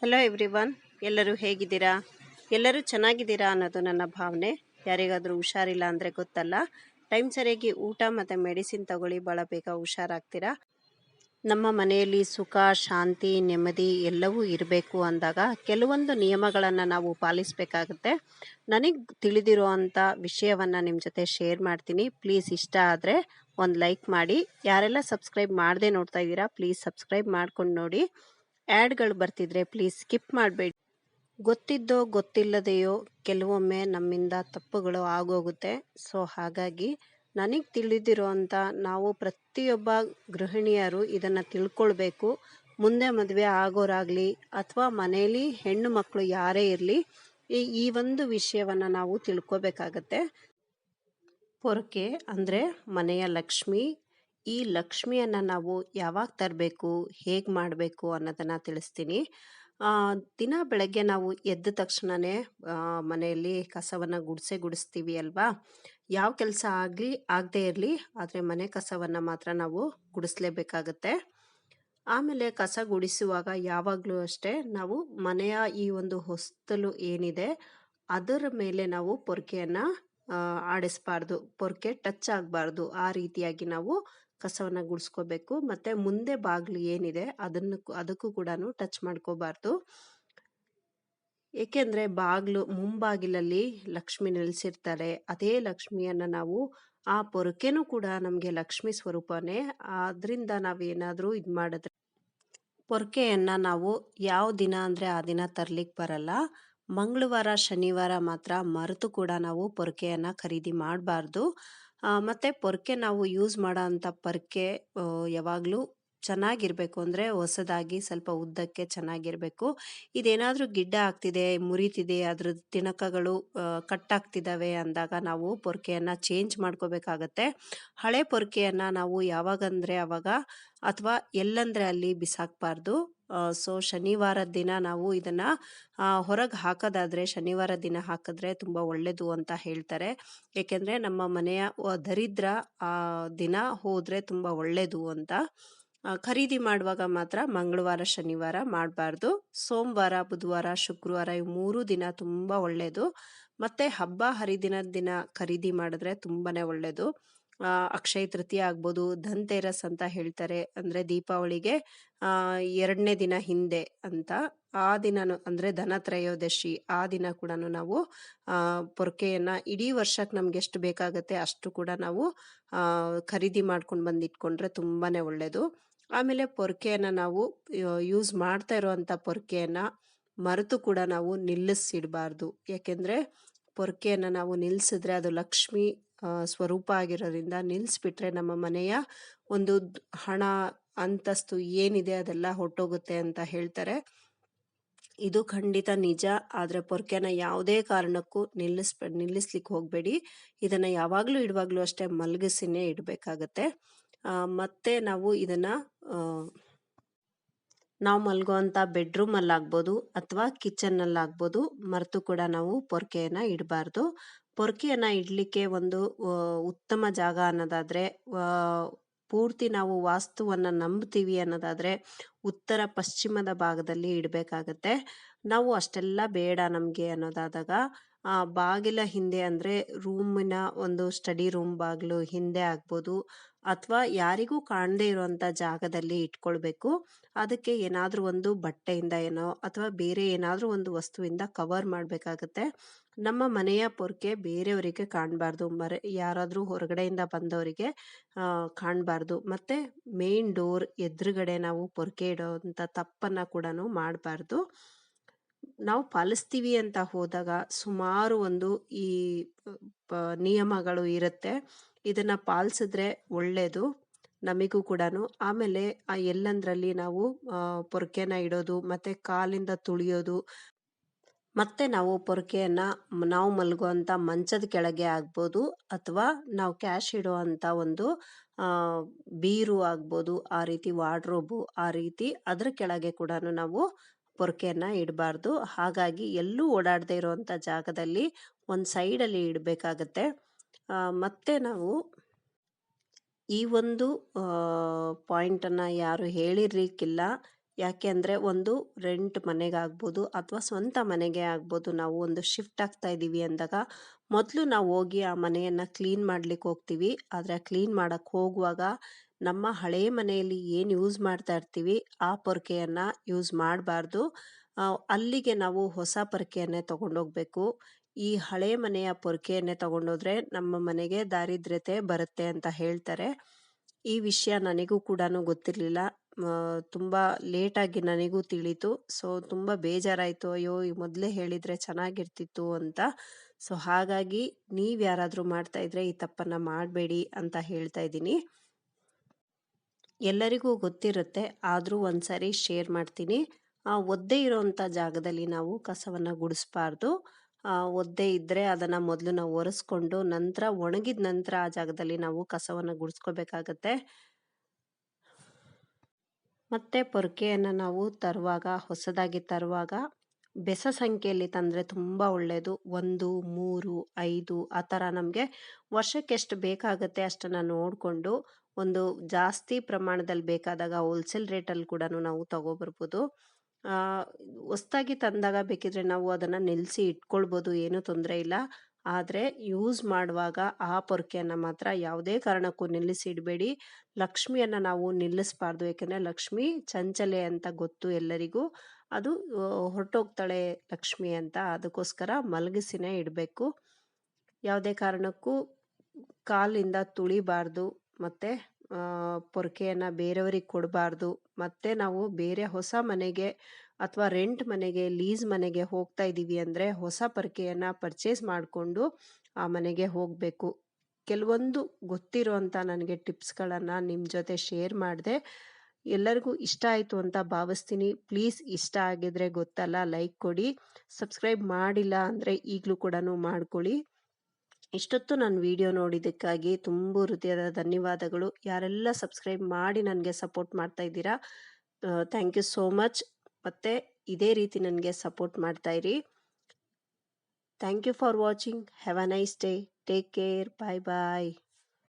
Hello everyone ಎಲ್ಲರೂ ಹೇಗಿದ್ದೀರಾ? ಎಲ್ಲರೂ ಚೆನ್ನಾಗಿದ್ದೀರಾ ಅನ್ನೋದು ನನ್ನ ಭಾವನೆ. ಯಾರಿಗಾದರೂ ಹುಷಾರಿಲ್ಲ ಅಂದರೆ ಗೊತ್ತಲ್ಲ. ಟೈಮ್ ಸರಿಯಾಗಿ ಊಟ ಮತ್ತು ಮೆಡಿಸಿನ್ ತಗೊಳ್ಳಿ ಭಾಳ ಬೇಗ ಹುಷಾರಾಗ್ತೀರಾ? ನಮ್ಮ ಮನೆಯಲ್ಲಿ ಸುಖ, ಶಾಂತಿ, ನೆಮ್ಮದಿ ಎಲ್ಲವೂ ಇರಬೇಕು ಅಂದಾಗ ಕೆಲವೊಂದು ನಿಯಮಗಳನ್ನು ನಾವು ಪಾಲಿಸಬೇಕಾಗುತ್ತೆ. ನನಗೆ ತಿಳಿದಿರೋ ಅಂಥ ವಿಷಯವನ್ನು ನಿಮ್ಮ ಜೊತೆ ಶೇರ್ ಮಾಡ್ತೀನಿ. ಪ್ಲೀಸ್ ಇಷ್ಟ ಆದರೆ ಒಂದು ಲೈಕ್ ಮಾಡಿ. ಯಾರೆಲ್ಲ ಸಬ್ಸ್ಕ್ರೈಬ್ ಮಾಡದೆ ನೋಡ್ತಾ ಇದ್ದೀರಾ, ಪ್ಲೀಸ್ ಸಬ್ಸ್ಕ್ರೈಬ್ ಮಾಡ್ಕೊಂಡು ನೋಡಿ. ಆ್ಯಡ್ಗಳು ಬರ್ತಿದ್ರೆ ಪ್ಲೀಸ್ ಸ್ಕಿಪ್ ಮಾಡಬೇಡಿ. ಗೊತ್ತಿದ್ದೋ ಗೊತ್ತಿಲ್ಲದೆಯೋ ಕೆಲವೊಮ್ಮೆ ನಮ್ಮಿಂದ ತಪ್ಪುಗಳು ಆಗೋಗುತ್ತೆ. ಸೊ ಹಾಗಾಗಿ ನನಗೆ ತಿಳಿದಿರೋ ಅಂಥ ನಾವು ಪ್ರತಿಯೊಬ್ಬ ಗೃಹಿಣಿಯರು ಇದನ್ನು ತಿಳ್ಕೊಳ್ಬೇಕು. ಮುಂದೆ ಮದುವೆ ಆಗೋರಾಗಲಿ ಅಥವಾ ಮನೆಯಲ್ಲಿ ಹೆಣ್ಣು ಮಕ್ಕಳು ಯಾರೇ ಇರಲಿ, ಈ ಈ ಒಂದು ವಿಷಯವನ್ನು ನಾವು ತಿಳ್ಕೊಬೇಕಾಗತ್ತೆ. ಪೊರಕೆ ಅಂದರೆ ಮನೆಯ ಲಕ್ಷ್ಮಿ ಈ ಲಕ್ಷ್ಮಿಯನ್ನು ನಾವು ಯಾವಾಗ ತರಬೇಕು, ಹೇಗೆ ಮಾಡಬೇಕು ಅನ್ನೋದನ್ನು ತಿಳಿಸ್ತೀನಿ. ದಿನ ಬೆಳಗ್ಗೆ ನಾವು ಎದ್ದ ತಕ್ಷಣವೇ ಮನೆಯಲ್ಲಿ ಕಸವನ್ನು ಗುಡಿಸೆ ಗುಡಿಸ್ತೀವಿ ಅಲ್ವಾ? ಯಾವ ಕೆಲಸ ಆಗಲಿ, ಆಗದೇ ಇರಲಿ, ಆದರೆ ಮನೆ ಕಸವನ್ನು ಮಾತ್ರ ನಾವು ಗುಡಿಸ್ಲೇಬೇಕಾಗತ್ತೆ. ಆಮೇಲೆ ಕಸ ಗುಡಿಸುವಾಗ ಯಾವಾಗಲೂ ಅಷ್ಟೇ ನಾವು ಮನೆಯ ಈ ಒಂದು ಹೊಸ್ತಲು ಏನಿದೆ, ಅದರ ಮೇಲೆ ನಾವು ಪೊರ್ಕೆಯನ್ನು ಆಡಿಸ್ಬಾರ್ದು. ಪೊರ್ಕೆ ಟಚ್ ಆಗಬಾರ್ದು. ಆ ರೀತಿಯಾಗಿ ನಾವು ಕಸವನ್ನು ಗುಡಿಸ್ಕೋಬೇಕು. ಮತ್ತು ಮುಂದೆ ಬಾಗಿಲು ಏನಿದೆ ಅದನ್ನು ಅದಕ್ಕೂ ಕೂಡ ಟಚ್ ಮಾಡ್ಕೋಬಾರ್ದು. ಏಕೆಂದರೆ ಬಾಗಿಲು ಮುಂಬಾಗಿಲಲ್ಲಿ ಲಕ್ಷ್ಮಿ ನೆಲೆಸಿರ್ತಾರೆ. ಅದೇ ಲಕ್ಷ್ಮಿಯನ್ನು ನಾವು ಆ ಪೊರಕೆನೂ ಕೂಡ ನಮಗೆ ಲಕ್ಷ್ಮಿ ಸ್ವರೂಪನೇ. ಅದರಿಂದ ನಾವೇನಾದರೂ ಇದು ಮಾಡಿದ್ರೆ ಪೊರ್ಕೆಯನ್ನು ನಾವು ಯಾವ ದಿನ ಅಂದರೆ ಆ ದಿನ ತರ್ಲಿಕ್ಕೆ ಬರಲ್ಲ. ಮಂಗಳವಾರ, ಶನಿವಾರ ಮಾತ್ರ ಮರೆತು ಕೂಡ ನಾವು ಪೊರ್ಕೆಯನ್ನು ಖರೀದಿ ಮಾಡಬಾರ್ದು. ಮತ್ತು ಪೊರ್ಕೆ ನಾವು ಯೂಸ್ ಮಾಡೋ ಅಂಥ ಪೊರ್ಕೆ ಯಾವಾಗಲೂ ಚೆನ್ನಾಗಿರಬೇಕು ಅಂದರೆ ಹೊಸದಾಗಿ ಸ್ವಲ್ಪ ಉದ್ದಕ್ಕೆ ಚೆನ್ನಾಗಿರಬೇಕು. ಇದೇನಾದರೂ ಗಿಡ್ಡ ಆಗ್ತಿದೆ, ಮುರಿತಿದೆ, ಅದ್ರ ತಿಣಕಗಳು ಕಟ್ಟಾಗ್ತಿದ್ದಾವೆ ಅಂದಾಗ ನಾವು ಪೊರ್ಕೆಯನ್ನು ಚೇಂಜ್ ಮಾಡ್ಕೋಬೇಕಾಗತ್ತೆ. ಹಳೆ ಪೊರ್ಕೆಯನ್ನು ನಾವು ಯಾವಾಗಂದರೆ ಅವಾಗ ಅಥವಾ ಎಲ್ಲಂದರೆ ಅಲ್ಲಿ ಬಿಸಾಕಬಾರ್ದು. ಸೊ ಶನಿವಾರದ ದಿನ ನಾವು ಇದನ್ನು ಹೊರಗೆ ಹಾಕೋದಾದರೆ ಶನಿವಾರ ದಿನ ಹಾಕಿದ್ರೆ ತುಂಬ ಒಳ್ಳೆಯದು ಅಂತ ಹೇಳ್ತಾರೆ. ಏಕೆಂದರೆ ನಮ್ಮ ಮನೆಯ ದರಿದ್ರ ದಿನ ಹೋದರೆ ತುಂಬ ಒಳ್ಳೆಯದು ಅಂತ. ಖರೀದಿ ಮಾಡುವಾಗ ಮಾತ್ರ ಮಂಗಳವಾರ, ಶನಿವಾರ ಮಾಡಬಾರ್ದು. ಸೋಮವಾರ, ಬುಧವಾರ, ಶುಕ್ರವಾರ ಇವು ಮೂರು ದಿನ ತುಂಬ ಒಳ್ಳೆಯದು ಮತ್ತು ಹಬ್ಬ ಹರಿದಿನದ ದಿನ ಖರೀದಿ ಮಾಡಿದ್ರೆ ತುಂಬಾ ಒಳ್ಳೆಯದು ಅಕ್ಷಯ ತೃತೀಯ ಆಗ್ಬೋದು ಧನ್ತೆರಸ್ ಅಂತ ಹೇಳ್ತಾರೆ. ಅಂದ್ರೆ ದೀಪಾವಳಿಗೆ ಎರಡನೇ ದಿನ ಹಿಂದೆ ಅಂತ. ಆ ದಿನ ಅಂದ್ರೆ ಧನತ್ರಯೋದಶಿ ಆ ದಿನ ಕೂಡ ನಾವು ಆ, ಪೊರ್ಕೆಯನ್ನು ಇಡೀ ವರ್ಷಕ್ಕೆ ನಮ್ಗೆ ಎಷ್ಟು ಬೇಕಾಗುತ್ತೆ ಅಷ್ಟು ಕೂಡ ನಾವು ಆ, ಖರೀದಿ ಮಾಡ್ಕೊಂಡು ಬಂದು ಇಟ್ಕೊಂಡ್ರೆ ತುಂಬಾನೇ ಒಳ್ಳೇದು. ಆಮೇಲೆ ಪೊರ್ಕೆಯನ್ನ ನಾವು ಯೂಸ್ ಮಾಡ್ತಾ ಇರುವಂತ ಪೊರ್ಕೆಯನ್ನ ಮರೆತು ಕೂಡ ನಾವು ನಿಲ್ಲಿಸಿಡಬಾರ್ದು ಯಾಕೆಂದ್ರೆ ಪೊರ್ಕೆಯನ್ನು ನಾವು ನಿಲ್ಲಿಸಿದ್ರೆ ಅದು ಲಕ್ಷ್ಮಿ ಸ್ವರೂಪ ಆಗಿರೋದ್ರಿಂದ ನಿಲ್ಲಿಸ್ಬಿಟ್ರೆ ನಮ್ಮ ಮನೆಯ ಒಂದು ಹಣ, ಅಂತಸ್ತು ಏನಿದೆ ಅದೆಲ್ಲ ಹೊಟ್ಟೋಗುತ್ತೆ ಅಂತ ಹೇಳ್ತಾರೆ. ಇದು ಖಂಡಿತ ನಿಜ. ಆದರೆ ಪೊರ್ಕೆನ ಯಾವುದೇ ಕಾರಣಕ್ಕೂ ನಿಲ್ಲಿಸ್, ನಿಲ್ಲಿಸ್ಲಿಕ್ಕೆ ಹೋಗಬೇಡಿ. ಇದನ್ನು ಯಾವಾಗಲೂ ಇಡುವಾಗಲೂ ಅಷ್ಟೇ ಮಲಗಿಸಿನೇ ಇಡಬೇಕಾಗತ್ತೆ. ಮತ್ತೆ ನಾವು ಇದನ್ನು ನಾವು ಮಲ್ಗೋವಂಥ ಬೆಡ್ರೂಮಲ್ಲಾಗ್ಬೋದು ಅಥವಾ ಕಿಚನ್ನಲ್ಲಾಗ್ಬೋದು ಮರೆತು ಕೂಡ ನಾವು ಪೊರ್ಕೆಯನ್ನು ಇಡಬಾರ್ದು. ಪೊರ್ಕೆಯನ್ನು ಇಡಲಿಕ್ಕೆ ಒಂದು ಉತ್ತಮ ಜಾಗ ಅನ್ನೋದಾದರೆ ಪೂರ್ತಿ ನಾವು ವಾಸ್ತುವನ್ನು ನಂಬ್ತೀವಿ ಅನ್ನೋದಾದರೆ, ಉತ್ತರ ಪಶ್ಚಿಮದ ಭಾಗದಲ್ಲಿ ಇಡಬೇಕಾಗತ್ತೆ. ನಾವು ಅಷ್ಟೆಲ್ಲ ಬೇಡ ನಮಗೆ ಅನ್ನೋದಾದಾಗ, ಆ, ಬಾಗಿಲ ಹಿಂದೆ ಅಂದರೆ ರೂಮಿನ ಒಂದು ಸ್ಟಡಿ ರೂಮ್ ಬಾಗಿಲು ಹಿಂದೆ ಆಗ್ಬೋದು. ಅಥವಾ ಯಾರಿಗೂ ಕಾಣದೇ ಇರುವಂಥ ಜಾಗದಲ್ಲಿ ಇಟ್ಕೊಳ್ಬೇಕು. ಅದಕ್ಕೆ ಏನಾದರೂ ಒಂದು ಬಟ್ಟೆಯಿಂದ ಏನೋ ಅಥವಾ ಬೇರೆ ಏನಾದರೂ ಒಂದು ವಸ್ತುವಿಂದ ಕವರ್ ಮಾಡಬೇಕಾಗತ್ತೆ. ನಮ್ಮ ಮನೆಯ ಪೊರ್ಕೆ ಬೇರೆಯವರಿಗೆ ಕಾಣಬಾರ್ದು. ಮರೆ, ಯಾರಾದರೂ ಹೊರಗಡೆಯಿಂದ ಬಂದವರಿಗೆ ಕಾಣಬಾರ್ದು. ಮತ್ತು ಮೇನ್ ಡೋರ್ ಎದುರುಗಡೆ ನಾವು ಪೊರ್ಕೆ ಇಡೋವಂಥ ತಪ್ಪನ್ನು ಕೂಡ ಮಾಡಬಾರ್ದು. ನಾವು ಪಾಲಿಸ್ತೀವಿ ಅಂತ ಹೋದಾಗ ಸುಮಾರು ಒಂದು ಈ ನಿಯಮಗಳು ಇರುತ್ತೆ. ಇದನ್ನ ಪಾಲಿಸಿದ್ರೆ ಒಳ್ಳೆಯದು ನಮಗೂ ಕೂಡ ಆಮೇಲೆ ಆ ಎಲ್ಲಂದ್ರಲ್ಲಿ ನಾವು ಪೊರಕೆನ ಇಡೋದು, ಮತ್ತೆ ಕಾಲಿಂದ ತುಳಿಯೋದು, ಮತ್ತೆ ನಾವು ಪೊರ್ಕೆಯನ್ನ ನಾವು ಮಲಗುವಂಥ ಮಂಚದ ಕೆಳಗೆ ಆಗ್ಬೋದು, ಅಥವಾ ನಾವು ಕ್ಯಾಶ್ ಇಡುವಂಥ ಒಂದು ಬೀರು ಆಗ್ಬೋದು, ಆ ರೀತಿ ವಾರ್ಡ್ರೋಬು ಆ ರೀತಿ ಅದ್ರ ಕೆಳಗೆ ಕೂಡ ನಾವು ಪೊರ್ಕೆಯನ್ನ ಇಡಬಾರ್ದು. ಹಾಗಾಗಿ ಎಲ್ಲೂ ಓಡಾಡದೇ ಇರುವಂಥ ಜಾಗದಲ್ಲಿ ಒಂದು ಸೈಡಲ್ಲಿ ಇಡಬೇಕಾಗತ್ತೆ. ಮತ್ತೆ ನಾವು ಈ ಒಂದು ಪಾಯಿಂಟನ್ನು ಯಾರು ಹೇಳಿರ್ಲಿಕ್ಕಿಲ್ಲ. ಯಾಕೆ ಅಂದರೆ ಒಂದು ರೆಂಟ್ ಮನೆಗೆ ಆಗ್ಬೋದು ಅಥವಾ ಸ್ವಂತ ಮನೆಗೆ ಆಗ್ಬೋದು ನಾವು ಒಂದು ಶಿಫ್ಟ್ ಆಗ್ತಾ ಇದ್ದೀವಿ ಅಂದಾಗ ಮೊದಲು ನಾವು ಹೋಗಿ ಆ ಮನೆಯನ್ನು ಕ್ಲೀನ್ ಮಾಡ್ಲಿಕ್ಕೆ ಹೋಗ್ತೀವಿ. ಆದರೆ ಕ್ಲೀನ್ ಮಾಡೋಕ್ಕೆ ಹೋಗುವಾಗ ನಮ್ಮ ಹಳೆಯ ಮನೆಯಲ್ಲಿ ಏನು ಯೂಸ್ ಮಾಡ್ತಾ ಇರ್ತೀವಿ ಆ ಪೊರ್ಕೆಯನ್ನು ಯೂಸ್ ಮಾಡಬಾರ್ದು. ಅಲ್ಲಿಗೆ ನಾವು ಹೊಸ ಪೊರಕೆಯನ್ನೇ ತಗೊಂಡೋಗ್ಬೇಕು. ಈ ಹಳೆ ಮನೆಯ ಪೊರಕೆಯನ್ನೇ ತಗೊಂಡೋದ್ರೆ ನಮ್ಮ ಮನೆಗೆ ದಾರಿದ್ರ್ಯತೆ ಬರುತ್ತೆ ಅಂತ ಹೇಳ್ತಾರೆ. ಈ ವಿಷಯ ನನಗೂ ಕೂಡ ಗೊತ್ತಿರಲಿಲ್ಲ. ತುಂಬ ಲೇಟಾಗಿ ನನಗೂ ತಿಳಿತು. ಸೊ ತುಂಬ ಬೇಜಾರಾಯಿತು. ಅಯ್ಯೋ, ಈ ಮೊದಲೇ ಹೇಳಿದರೆ ಚೆನ್ನಾಗಿರ್ತಿತ್ತು ಅಂತ. ಸೊ ಹಾಗಾಗಿ ನೀವು ಯಾರಾದರೂ ಮಾಡ್ತಾ ಇದ್ರೆ ಈ ತಪ್ಪನ್ನು ಮಾಡಬೇಡಿ ಅಂತ ಹೇಳ್ತಾ ಇದ್ದೀನಿ. ಎಲ್ಲರಿಗೂ ಗೊತ್ತಿರುತ್ತೆ. ಆದರೂ ಒಂದ್ಸರಿ ಶೇರ್ ಮಾಡ್ತೀನಿ. ಒದ್ದೆ ಇರೋವಂಥ ಜಾಗದಲ್ಲಿ ನಾವು ಕಸವನ್ನು ಗುಡಿಸ್ಬಾರ್ದು. ಒದ್ದೆ ಇದ್ದರೆ ಅದನ್ನು ಮೊದಲು ನಾವು ಒರೆಸ್ಕೊಂಡು ನಂತರ ಒಣಗಿದ ನಂತರ ಆ ಜಾಗದಲ್ಲಿ ನಾವು ಕಸವನ್ನು ಗುಡಿಸ್ಕೋಬೇಕಾಗತ್ತೆ. ಮತ್ತು ಪೊರ್ಕೆಯನ್ನು ನಾವು ತರುವಾಗ, ಹೊಸದಾಗಿ ತರುವಾಗ ಬೆಸ ಸಂಖ್ಯೆಯಲ್ಲಿ ತಂದರೆ ತುಂಬ ಒಳ್ಳೆಯದು ಒಂದು, ಮೂರು, ಐದು ಆ ಥರ ನಮಗೆ ವರ್ಷಕ್ಕೆ ಎಷ್ಟು ಬೇಕಾಗುತ್ತೆ ಅಷ್ಟನ್ನು ನೋಡಿಕೊಂಡು ಒಂದು ಜಾಸ್ತಿ ಪ್ರಮಾಣದಲ್ಲಿ ಬೇಕಾದಾಗ ಹೋಲ್ಸೇಲ್ ರೇಟಲ್ಲಿ ಕೂಡ ನಾವು ತಗೊಬರ್ಬೋದು. ಹೊಸ್ದಾಗಿ ತಂದಾಗ ಬೇಕಿದ್ರೆ ನಾವು ಅದನ್ನು ನಿಲ್ಲಿಸಿ ಇಟ್ಕೊಳ್ಬೋದು, ಏನೂ ತೊಂದರೆ ಇಲ್ಲ. ಆದರೆ ಯೂಸ್ ಮಾಡುವಾಗ ಆ ಪೊರ್ಕೆಯನ್ನು ಮಾತ್ರ ಯಾವುದೇ ಕಾರಣಕ್ಕೂ ನಿಲ್ಲಿಸಿ ಇಡಬೇಡಿ ಲಕ್ಷ್ಮಿಯನ್ನು ನಾವು ನಿಲ್ಲಿಸಬಾರ್ದು, ಯಾಕೆಂದರೆ ಲಕ್ಷ್ಮಿ ಚಂಚಲೆ ಅಂತ ಗೊತ್ತು ಎಲ್ಲರಿಗೂ. ಅದು ಹೊರಟೋಗ್ತಾಳೆ ಲಕ್ಷ್ಮಿ ಅಂತ ಅದಕ್ಕೋಸ್ಕರ ಮಲಗಿಸಿನೇ ಇಡಬೇಕು. ಯಾವುದೇ ಕಾರಣಕ್ಕೂ ಕಾಲಿಂದ ತುಳಿಬಾರ್ದು, ಮತ್ತು ಪೊರ್ಕೆಯನ್ನು ಬೇರೆಯವ್ರಿಗೆ ಕೊಡಬಾರ್ದು. ಮತ್ತು ನಾವು ಬೇರೆ ಹೊಸ ಮನೆಗೆ ಅಥವಾ ರೆಂಟ್ ಮನೆಗೆ, ಲೀಸ್ ಮನೆಗೆ ಹೋಗ್ತಾ ಇದ್ದೀವಿ ಅಂದರೆ ಹೊಸ ಪೊರ್ಕೆಯನ್ನು ಪರ್ಚೇಸ್ ಮಾಡಿಕೊಂಡು ಆ ಮನೆಗೆ ಹೋಗಬೇಕು. ಕೆಲವೊಂದು ಗೊತ್ತಿರುವಂಥ ನನಗೆ ಟಿಪ್ಸ್ಗಳನ್ನು ನಿಮ್ಮ ಜೊತೆ ಶೇರ್ ಮಾಡಿದೆ. ಎಲ್ಲರಿಗೂ ಇಷ್ಟ ಆಯಿತು ಅಂತ ಭಾವಿಸ್ತೀನಿ. ಪ್ಲೀಸ್ ಇಷ್ಟ ಆಗಿದ್ರೆ ಗೊತ್ತಲ್ಲ, ಲೈಕ್ ಕೊಡಿ. ಸಬ್ಸ್ಕ್ರೈಬ್ ಮಾಡಿಲ್ಲ ಅಂದರೆ ಈಗಲೂ ಕೂಡ ಮಾಡ್ಕೊಳ್ಳಿ. ಇಷ್ಟೊತ್ತು ನಾನು ವಿಡಿಯೋ ನೋಡಿದ್ದಕ್ಕಾಗಿ ತುಂಬ ಹೃದಯದ ಧನ್ಯವಾದಗಳು. ಯಾರೆಲ್ಲ ಸಬ್ಸ್ಕ್ರೈಬ್ ಮಾಡಿ ನನಗೆ ಸಪೋರ್ಟ್ ಮಾಡ್ತಾ ಇದ್ದೀರಾ ಥ್ಯಾಂಕ್ ಯು ಸೋ ಮಚ್. ಮತ್ತು ಇದೇ ರೀತಿ ನನಗೆ ಸಪೋರ್ಟ್ ಮಾಡ್ತಾ ಇರಿ. Thank you for watching. Have a nice day. Take care. Bye bye.